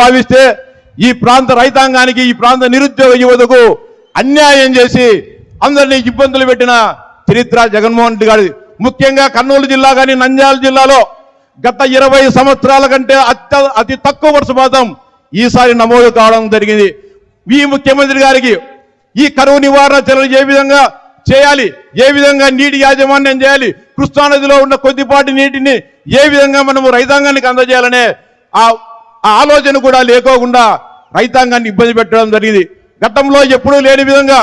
భావిస్తే ఈ ప్రాంత రైతాంగానికి ఈ ప్రాంత నిరుద్యోగ యువతకు అన్యాయం చేసి అందరినీ ఇబ్బందులు పెట్టిన చరిత్ర జగన్మోహన్ రెడ్డి గారి. ముఖ్యంగా కర్నూలు జిల్లా కానీ నంద్యాల జిల్లాలో గత ఇరవై సంవత్సరాల కంటే అత్య అతి తక్కువ వర్షపాతం ఈసారి నమోదు కావడం జరిగింది. ఈ ముఖ్యమంత్రి గారికి ఈ కరువు నివారణ చర్యలు ఏ విధంగా చేయాలి? ఏ విధంగా నీటి యాజమాన్యం చేయాలి? కృష్ణానదిలో ఉన్న కొద్దిపాటి నీటిని ఏ విధంగా మనము రైతాంగానికి అందజేయాలనే ఆ ఆ ఆలోచన కూడా లేకోకుండా రైతాంగాన్ని ఇబ్బంది పెట్టడం జరిగింది. గతంలో ఎప్పుడూ లేని విధంగా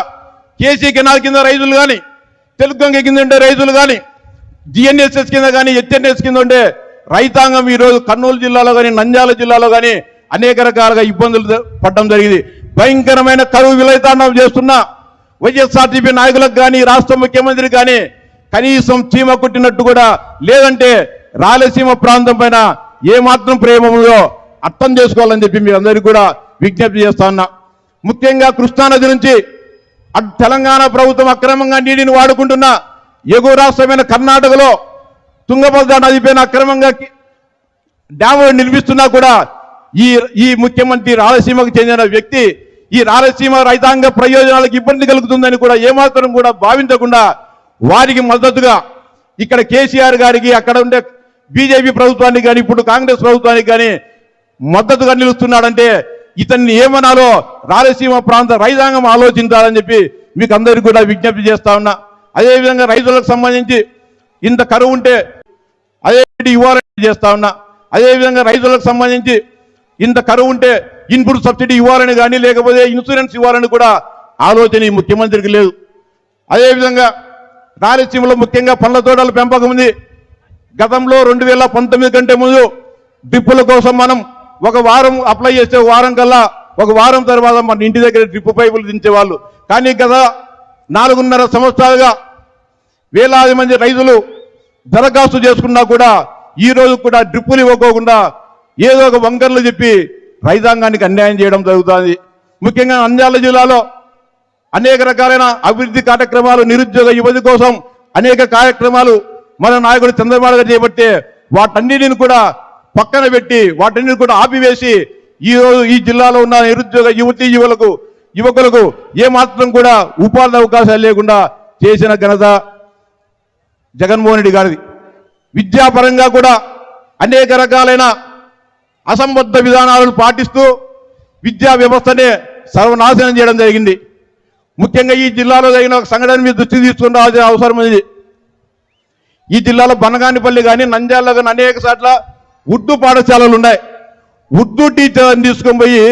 కేసీ కెనాల్ కింద రైతులు కానీ తెలుగు గంగ కింద ఉండే రైతులు కానీ జిఎన్ఎస్ఎస్ కింద కానీ హెచ్ఎన్ఎస్ కింద ఉండే రైతాంగం ఈరోజు కర్నూలు జిల్లాలో కానీ నంద్యాల జిల్లాలో కానీ అనేక రకాలుగా ఇబ్బందులు పడడం జరిగింది. భయంకరమైన కరువు విలయతాండం చేస్తున్న వైఎస్ఆర్టీపీ నాయకులకు కానీ రాష్ట్ర ముఖ్యమంత్రి కానీ కనీసం చీమ కుట్టినట్టు కూడా లేదంటే రాయలసీమ ప్రాంతం పైన ఏమాత్రం ప్రేమ ఉందో అర్థం చేసుకోవాలని చెప్పి మీ అందరికీ కూడా విజ్ఞప్తి చేస్తా ఉన్నా. ముఖ్యంగా కృష్ణానది నుంచి తెలంగాణ ప్రభుత్వం అక్రమంగా నీటిని వాడుకుంటున్న ఎగువ రాష్ట్రమైన కర్ణాటకలో తుంగభద్ర నదిపైన అక్రమంగా డ్యాము నిర్మిస్తున్నా కూడా ఈ ఈ ముఖ్యమంత్రి రాయలసీమకు చెందిన వ్యక్తి ఈ రాయలసీమ రైతాంగ ప్రయోజనాలకు ఇబ్బంది కలుగుతుందని కూడా ఏమాత్రం కూడా భావించకుండా వారికి మద్దతుగా ఇక్కడ కేసీఆర్ గారికి అక్కడ ఉండే బీజేపీ ప్రభుత్వానికి కానీ ఇప్పుడు కాంగ్రెస్ ప్రభుత్వానికి కానీ మద్దతుగా నిలుస్తున్నాడంటే ఇతన్ని ఏమనాలో రాయలసీమ ప్రాంత రైతాంగం ఆలోచించాలని చెప్పి మీకు అందరికీ కూడా విజ్ఞప్తి చేస్తా ఉన్నా. అదేవిధంగా రైతులకు సంబంధించి ఇంత కరువు ఉంటే అదే ఇవ్వాలని చేస్తా ఉన్నా. అదేవిధంగా రైతులకు సంబంధించి ఇంత కరువు ఉంటే ఇన్పుట్ సబ్సిడీ ఇవ్వాలని కానీ లేకపోతే ఇన్సూరెన్స్ ఇవ్వాలని కూడా ఆలోచన ఈ ముఖ్యమంత్రికి లేదు. అదేవిధంగా రాయలసీమలో ముఖ్యంగా పండ్ల తోటల పెంపకం ఉంది. గతంలో రెండు వేల పంతొమ్మిది కంటే ముందు డిప్పుల కోసం మనం ఒక వారం అప్లై చేస్తే వారం కల్లా ఒక వారం తర్వాత మన ఇంటి దగ్గర డ్రిప్ పైపులు దించేవాళ్ళు. కానీ గత నాలుగున్నర సంవత్సరాలుగా వేలాది మంది రైతులు దరఖాస్తు చేసుకున్నా కూడా ఈ రోజు కూడా డ్రిప్పులు ఇవ్వకోకుండా ఏదో ఒక వంకర్లు చెప్పి రైతాంగానికి అన్యాయం చేయడం జరుగుతుంది. ముఖ్యంగా నంద్యాల జిల్లాలో అనేక రకాలైన అభివృద్ధి కార్యక్రమాలు నిరుద్యోగ యువతి కోసం అనేక కార్యక్రమాలు మన నాయకుడు చంద్రబాబు గారు చేపట్టే వాటన్నిటిని కూడా పక్కన పెట్టి వాటిని కూడా ఆపివేసి ఈ రోజు ఈ జిల్లాలో ఉన్న నిరుద్యోగ యువతి యువలకు యువకులకు ఏమాత్రం కూడా ఉపాధి అవకాశాలు లేకుండా చేసిన ఘనత జగన్మోహన్ రెడ్డి గారిది. విద్యాపరంగా కూడా అనేక రకాలైన అసంబద్ధ విధానాలను పాటిస్తూ విద్యా వ్యవస్థనే సర్వనాశనం చేయడం జరిగింది. ముఖ్యంగా ఈ జిల్లాలో జరిగిన ఒక సంఘటన మీద దృష్టి తీసుకురావాల్సిన అవసరం ఉంది. ఈ జిల్లాలో బనగానిపల్లి కానీ నంద్యాలలో కానీ అనేక చోట్ల ఉర్దూ పాఠశాలలు ఉన్నాయి. ఉర్దూ టీచర్ని తీసుకొని పోయి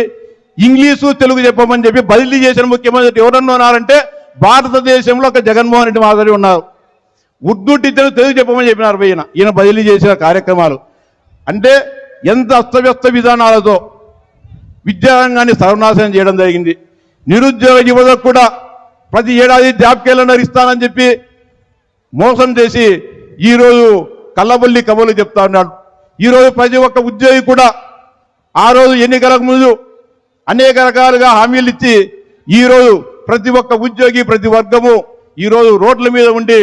ఇంగ్లీషు తెలుగు చెప్పమని చెప్పి బదిలీ చేసిన ముఖ్యమంత్రి ఎవరన్నా ఉన్నారంటే భారతదేశంలో ఒక జగన్మోహన్ రెడ్డి మాదిరి ఉన్నారు. ఉర్దూ టీచర్లు తెలుగు చెప్పమని చెప్పినారు ఈయన. ఈయన బదిలీ చేసిన కార్యక్రమాలు. అంటే ఎంత అస్తవ్యస్త విధానాలతో విద్యారంగాన్ని సర్వనాశనం చేయడం జరిగింది. నిరుద్యోగ యువతకు కూడా ప్రతి ఏడాది జాబ్ క్యాలెండర్ ఇస్తానని చెప్పి మోసం చేసి ఈరోజు కళ్ళబొల్లి కబుర్లు చెప్తా ఉన్నాడు. ఈరోజు ప్రతి ఒక్క ఉద్యోగి కూడా ఆ రోజు ఎన్నికలకు ముందు అనేక రకాలుగా హామీలు ఇచ్చి ఈరోజు ప్రతి ఒక్క ఉద్యోగి ప్రతి వర్గము ఈరోజు రోడ్ల మీద ఉండి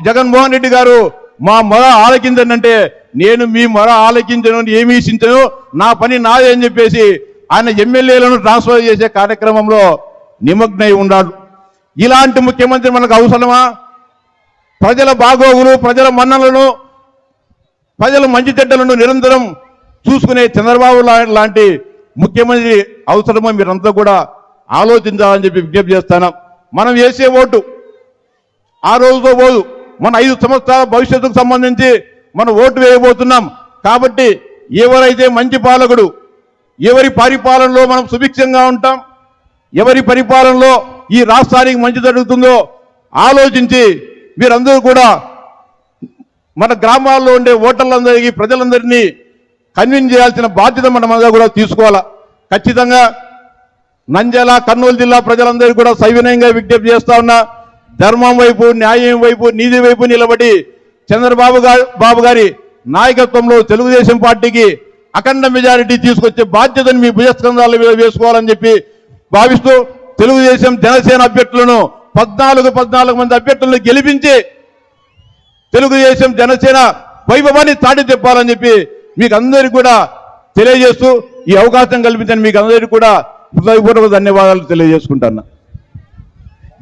జగన్మోహన్ రెడ్డి గారు మా మొర ఆలకించనంటే నేను మీ మొర ఆలకించను ఏమీ ఇచ్చించను నా పని నాదే అని చెప్పేసి ఆయన ఎమ్మెల్యేలను ట్రాన్స్ఫర్ చేసే కార్యక్రమంలో నిమగ్నై ఉన్నాడు ఇలాంటి ముఖ్యమంత్రి మనకు అవసరమా? ప్రజల బాగోగులు ప్రజల మన్నలను ప్రజల మంచి చెడ్డలను నిరంతరం చూసుకునే చంద్రబాబు లాంటి ముఖ్యమంత్రి అవసరమో మీరంతా కూడా ఆలోచించాలని చెప్పి విజ్ఞప్తి చేస్తాను. మనం వేసే ఓటు ఆ రోజుతో పోదు. మన ఐదు సంవత్సరాల భవిష్యత్తుకు సంబంధించి మనం ఓటు వేయబోతున్నాం. కాబట్టి ఎవరైతే మంచి పాలకుడు ఎవరి పరిపాలనలో మనం సుభిక్షంగా ఉంటాం ఎవరి పరిపాలనలో ఈ రాష్ట్రానికి మంచి జరుగుతుందో ఆలోచించి మీరందరూ కూడా మన గ్రామాల్లో ఉండే ఓటర్లందరికీ ప్రజలందరినీ కన్విన్స్ చేయాల్సిన బాధ్యత మనమందరూ కూడా తీసుకోవాలా? ఖచ్చితంగా నంద్యాల కర్నూలు జిల్లా ప్రజలందరికీ కూడా సవినయంగా విజ్ఞప్తి చేస్తా ఉన్నా ధర్మం వైపు న్యాయం వైపు నీతి వైపు నిలబడి చంద్రబాబు బాబు గారి నాయకత్వంలో తెలుగుదేశం పార్టీకి అఖండ మెజారిటీ తీసుకొచ్చే బాధ్యతను మీ భుజస్కంధాల మీద వేసుకోవాలని చెప్పి భావిస్తూ తెలుగుదేశం జనసేన అభ్యర్థులను పద్నాలుగు పద్నాలుగు మంది అభ్యర్థులను గెలిపించి తెలుగుదేశం జనసేన వైభవాన్ని చాటి చెప్పాలని చెప్పి మీకు అందరికీ కూడా తెలియజేస్తూ ఈ అవకాశం కల్పించిన మీకు అందరికీ కూడా హృదయపూర్వక ధన్యవాదాలు తెలియజేసుకుంటాను.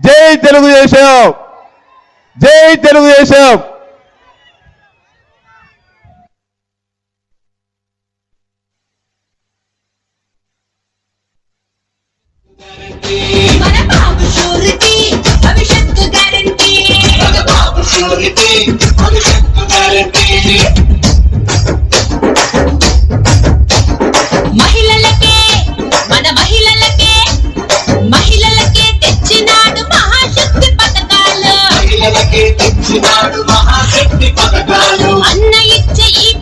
జై తెలుగుదేశం! జై తెలుగుదేశం!